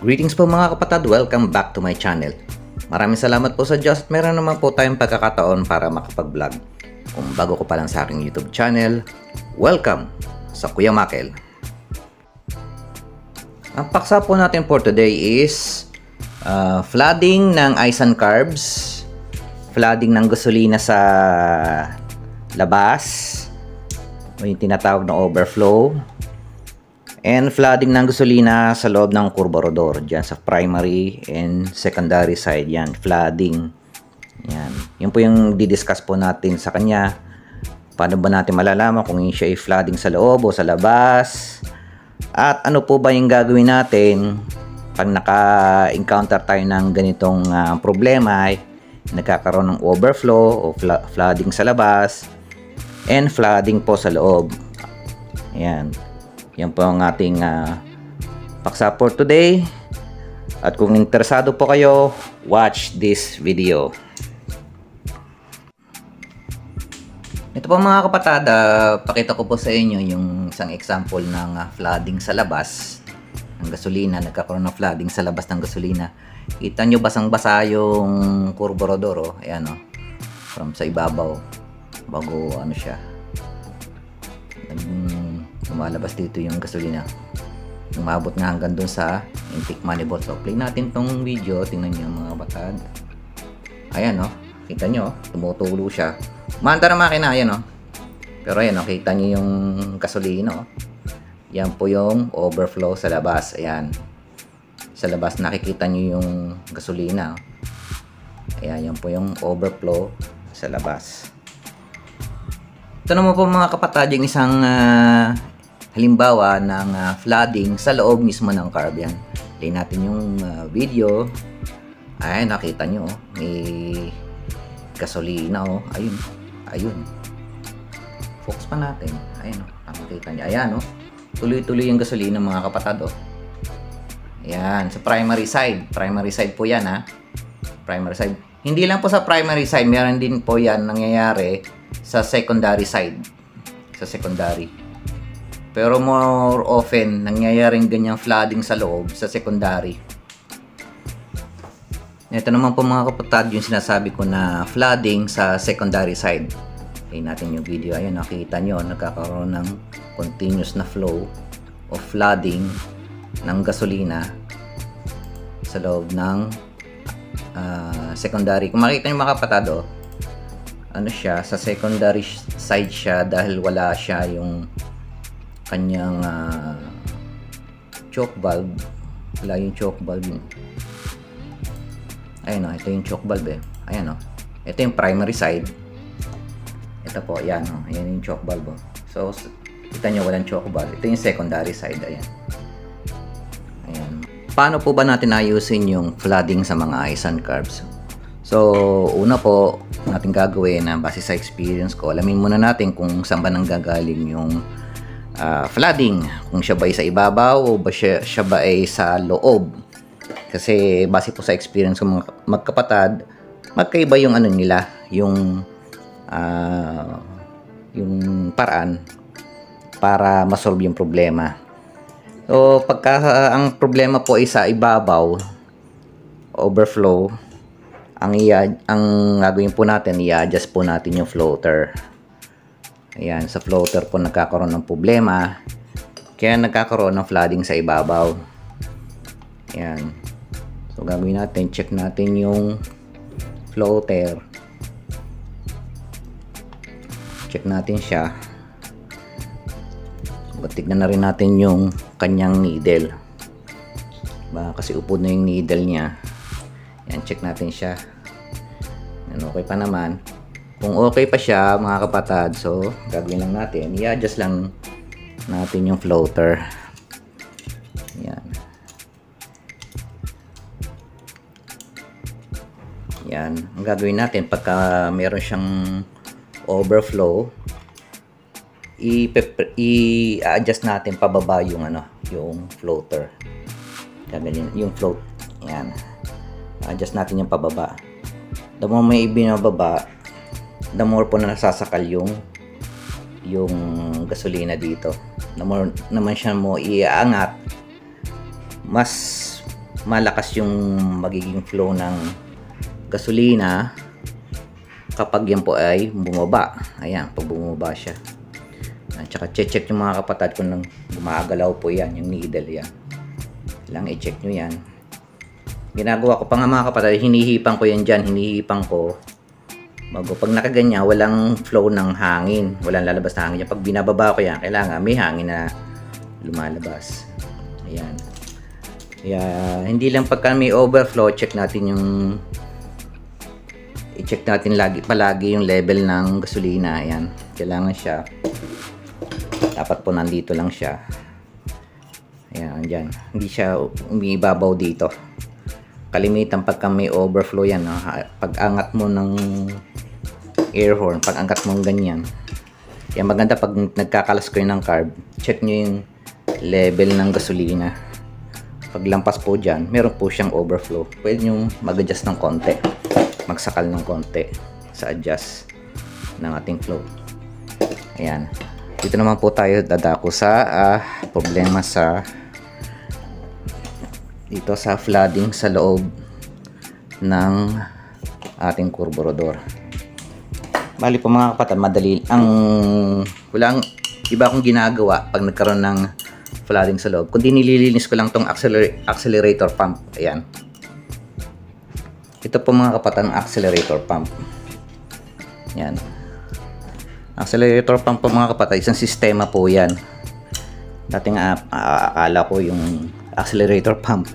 Greetings po mga kapatid, welcome back to my channel. Maraming salamat po sa Diyos at meron naman po tayong pagkakataon para makapag-vlog. Kung bago ko pa lang sa aking YouTube channel, welcome sa Kuya Makel. Ang paksa po natin for today is uh, flooding ng ice and carbs, flooding ng gasolina sa labas, o yung tinatawag na overflow, and flooding ng gasolina sa loob ng kurborador dyan sa primary and secondary side yan flooding. Yan. Yun po yung didiscuss po natin sa kanya. Paano ba natin malalaman kung yun siya ay flooding sa loob o sa labas? At ano po ba yung gagawin natin pag naka-encounter tayo ng ganitong uh, problema ay nagkakaroon ng overflow o fl- flooding sa labas and flooding po sa loob. Yan yan po ang ating uh, paksa for today. At kung interesado po kayo, watch this video. Ito po mga kapatid, uh, pakita ko po sa inyo yung isang example ng uh, flooding sa labas ng gasolina. Nagkakaroon ng flooding sa labas ng gasolina. Kita nyo basang-basa yung kurborador. Oh. Ayan oh. From sa ibabaw. Bago ano siya. Nag lumalabas dito yung gasolina. Umabot nga hanggang dun sa intake manifold so play natin tong video. Tingnan nyo mga batad ayan no? Kita nyo tumutulo siya. Manda na makina ayan no? Pero ayan no? Kita nyo yung gasolina oh. yan po yung overflow sa labas. Ayan. Sa labas nakikita nyo yung gasolina oh. ayan yan po yung overflow sa labas. Ito naman po mga kapatid yung isang uh, halimbawa ng uh, flooding sa loob mismo ng carb yan. Play natin yung uh, video. Ay, nakita nyo, oh. may gasolina, oh. Ayun, ayun. Focus pa natin. Ayun, oh. makita nyo. Ayan, oh. Tuloy-tuloy yung gasolina, mga kapatid, oh. Ayan, sa primary side. Primary side po yan, ha. Primary side. Hindi lang po sa primary side, meron din po yan nangyayari sa secondary side. Sa secondary. Pero more often, nangyayaring ganyang flooding sa loob, sa secondary. Ito naman po mga kapatid yung sinasabi ko na flooding sa secondary side. Okay natin yung video. Ayun, nakita nyo, nagkakaroon ng continuous na flow of flooding ng gasolina sa loob ng uh, secondary. Kung makikita nyo mga kapatid, oh, ano siya, sa secondary side siya dahil wala siya yung kanyang uh, choke valve. Wala yung choke valve ayun o, ito yung choke valve eh. Ayan o, ito yung primary side. Ito po, ayan o, ayan yung choke valve o. so, kita nyo walang choke valve. Ito yung secondary side, ayan. Ayan. Paano po ba natin ayusin yung flooding sa mga ice and carbs? So, una po natin gagawin na base sa experience ko alamin muna natin kung saan ba nang gagaling yung uh, flooding. Kung siya ba ay sa ibabaw o ba siya, siya ba ay sa loob. Kasi base po sa experience ng mga magkapatid magkaiba yung ano nila yung uh, yung paraan para masolve yung problema. So pagka uh, ang problema po ay sa ibabaw overflow ang ang gagawin po natin i-adjust po natin yung floater Ayan, sa floater po nagkakaroon ng problema. Kaya nagkakaroon ng flooding sa ibabaw. Ayan. So, gagawin natin, check natin yung floater. Check natin siya. So, tignan na rin natin yung kanyang needle. Ba, kasi upo na yung needle niya. Ayan, check natin siya. Ayan, okay pa naman. Kung okay pa siya, mga kapatid, so gagawin lang natin, i-adjust lang natin yung floater. Yan. Yan. Ang gagawin natin, pagka meron siyang overflow, i-adjust natin pababa yung ano, yung floater. Ganyan, yung float. Yan. Adjust natin yung pababa. The moment may ibinababa, the more po na nasasakal yung yung gasolina dito the more naman siya mo iaangat mas malakas yung magiging flow ng gasolina kapag yan po ay bumaba. Ayan, pag bumaba siya. At saka check yung mga kapatid kung nang gumagalaw po yan, yung needle yan. Lang i-check nyo yan. Ginagawa ko pa nga mga kapatid, hinihipang ko yan dyan, hinihipang ko. Bago, pag nakaganya, walang flow ng hangin. Walang lalabas na hangin. Pag binababa ko yan, kailangan may hangin na lumalabas. Ayan. Kaya, hindi lang pagka may overflow, check natin yung i-check natin lagi palagi yung level ng gasolina. Ayan. Kailangan siya dapat po nandito lang siya. Ayan, dyan. Hindi siya umibabaw dito. Kalimitan pagka may overflow yan, no? pag angat mo ng air horn, pag angat mo ganyan. Kaya maganda pag nagkakalas kayo ng carb, check nyo yung level ng gasolina. Pag lampas po dyan, meron po siyang overflow. Pwede nyo mag-adjust ng konti. Magsakal ng konti sa adjust ng ating flow. Ayan. Dito naman po tayo dadako sa uh, problema sa dito sa flooding sa loob ng ating carburetor. Bali po mga kapatid, madali ang walang iba akong ginagawa pag nagkaroon ng flooding sa loob. Kundi nililinis ko lang tong acceler accelerator pump. Ayan. Ito po mga kapatid, ang accelerator pump. Yan. Accelerator pump po mga kapatid, isang sistema po yan. Dating uh, akala ko yung accelerator pump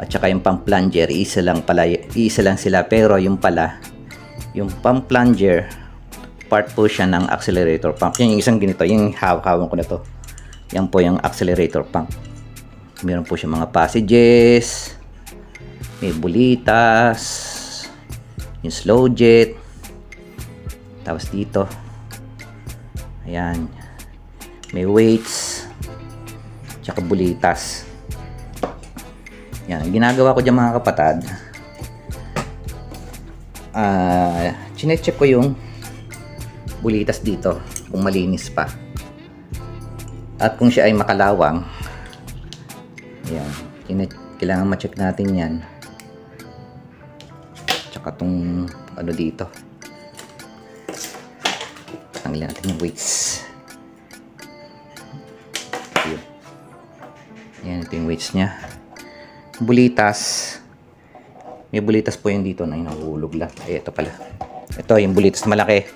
at saka yung pump plunger isa lang pala isa lang sila pero yung pala yung pump plunger part po siya ng accelerator pump. Yung isang ganito yung hawak-hawan ko na to. Yan po yung accelerator pump. Meron po siya mga passages may bulitas yung slow jet. Tapos dito ayan may weights tsaka bulitas. Yan, ginagawa ko dyan mga kapatad. Uh, chinecheck ko yung bulitas dito kung malinis pa. At kung siya ay makalawang, yan, kailangan ma-check natin yan. Tsaka tong ano dito. Tanggalin natin yung weights. Yan. Yan, ito yung weights niya bulitas. May bulitas po yun dito na inuhulog lang. Ay, ito pala. Ito, yung bulitas malaki.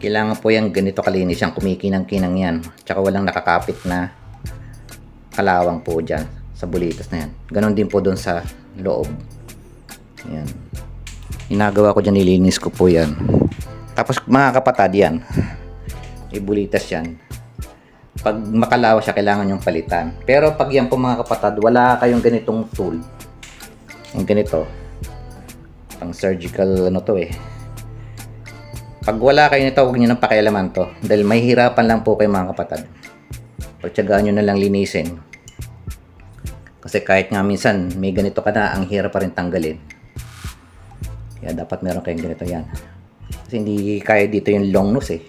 Kailangan po yung ganito kalinis yung kumikinang-kinang yan. Tsaka walang nakakapit na kalawang po dyan sa bulitas na yan. Ganon din po doon sa loob. Yan. Inagawa ko dyan, nilinis ko po yan. Tapos mga kapatad yan. Ibulitas yan pag makalawa siya, kailangan yung palitan. Pero pag yan po mga kapatid, wala kayong ganitong tool. Yung ganito. Pang surgical ano to eh. Pag wala kayo nito, huwag nyo nang pakialaman to. Dahil may hirapan lang po kayo mga kapatid. Pagtsagaan nyo na lang linisin. Kasi kahit nga minsan may ganito ka na, ang hirap pa rin tanggalin. Kaya dapat meron kayong ganito yan. Kasi hindi kaya dito yung long nose eh.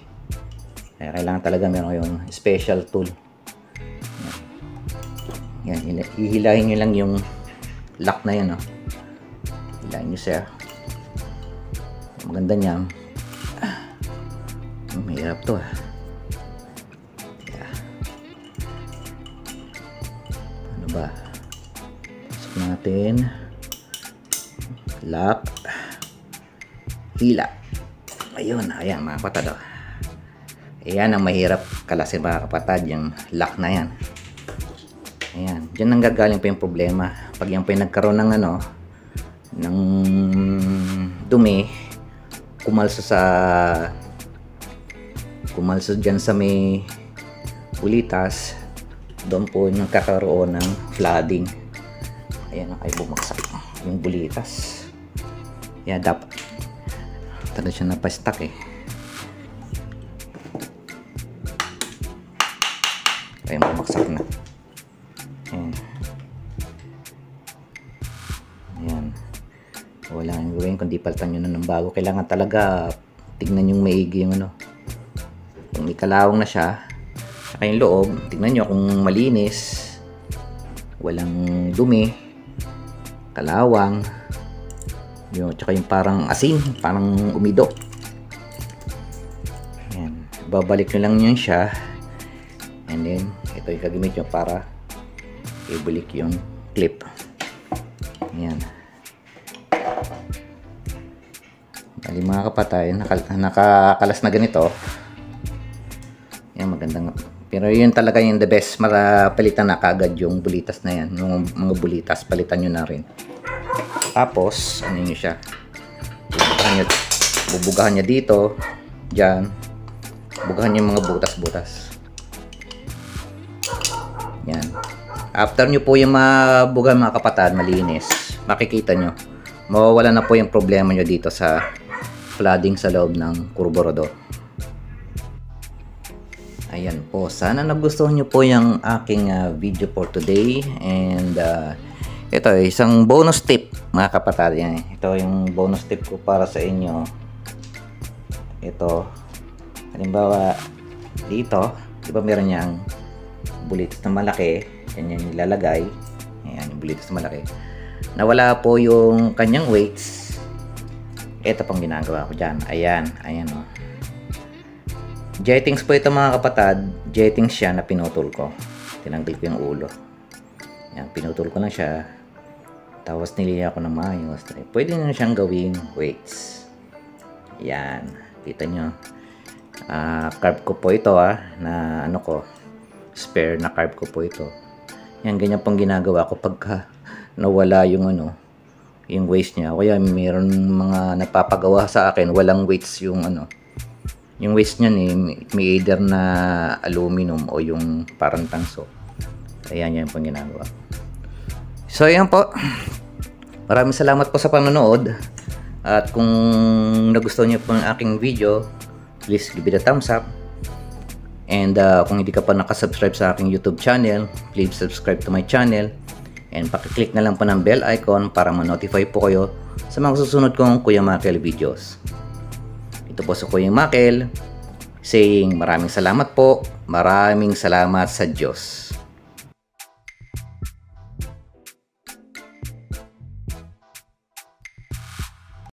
Kaya kailangan talaga meron yung special tool. Yan. Hihilahin nyo lang yung lock na yan. Oh. Hilahin nyo siya. Maganda niya. Ah. Mahirap to ah. Yeah. Ano ba? Pasok natin. Lock. Hila. Ayun. Ayan mga patado. Oh. Ayan ang mahirap kalasin mga kapatid, yung lock na yan. Ayan, dyan nang gagaling pa yung problema. Pag yan pa yung nagkaroon ng ano, ng dumi, kumalsa sa kumalsa dyan sa may bulitas, doon po nagkakaroon ng flooding. Ayan, ay bumagsak yung bulitas. Ayan, dapat talaga siya napastak eh. Ayan, bumagsak na. Ayan. Ayan. Wala nang gawin kundi palitan nyo na ng bago. Kailangan talaga tignan yung maigi yung ano. May kalawang na siya, saka yung loob, tignan nyo kung malinis. walang dumi, kalawang, yung, tsaka yung parang asin, parang umido. Yan. Babalik nyo lang yan siya. And then, ito yung kagamit nyo para ibalik yung clip. Yan. Bali mga kapatay, naka, nakakalas na ganito. Yan, magandang. Pero yun talaga yung the best. Marapalitan na kagad yung bulitas na yan. Yung mga bulitas, palitan nyo na rin. Tapos, ano nyo siya? Bubugahan nyo, bubugahan nyo dito, dyan. Bubugahan nyo yung mga butas-butas. Yan. After nyo po yung mabugahan mga kapatid, malinis, makikita nyo, mawawala na po yung problema nyo dito sa flooding sa loob ng kurborador. Ayan po, sana nagustuhan nyo po yung aking uh, video for today and uh, ito isang bonus tip mga kapatid. Ito yung bonus tip ko para sa inyo. Ito, halimbawa dito, di ba meron niyang bulitas na malaki, yan yan nilalagay. Ayan, yung bulitas na malaki. Nawala po yung kanyang weights. Ito pang ginagawa ko dyan. Ayan, ayan. Oh. Jettings po ito mga kapatid. Jettings siya na pinutol ko. Tinanggal ko yung ulo. Yan, pinutol ko na siya tapos niliya ko ng maayos. Pwede na siyang gawing weights. Yan. Kita nyo. Uh, carb ko po ito ah. Na ano ko. Spare na carb ko po ito. Yan. Ganyan pong ginagawa ko pagka nawala yung ano. Yung waste niya. Kaya mayroon mga napapagawa sa akin. Walang weights yung ano. Yung waste niya ni may either na aluminum o yung parang tanso. Ayan yan pong ginagawa. So, ayan po. Maraming salamat po sa panonood. At kung nagustuhan niyo po ang aking video, please give it a thumbs up. And uh, kung hindi ka pa nakasubscribe sa aking YouTube channel, please subscribe to my channel. And pakiclick na lang po ng bell icon para ma-notify po kayo sa mga susunod kong Kuya Makel videos. Ito po sa Kuya Makel saying maraming salamat po, maraming salamat sa Diyos.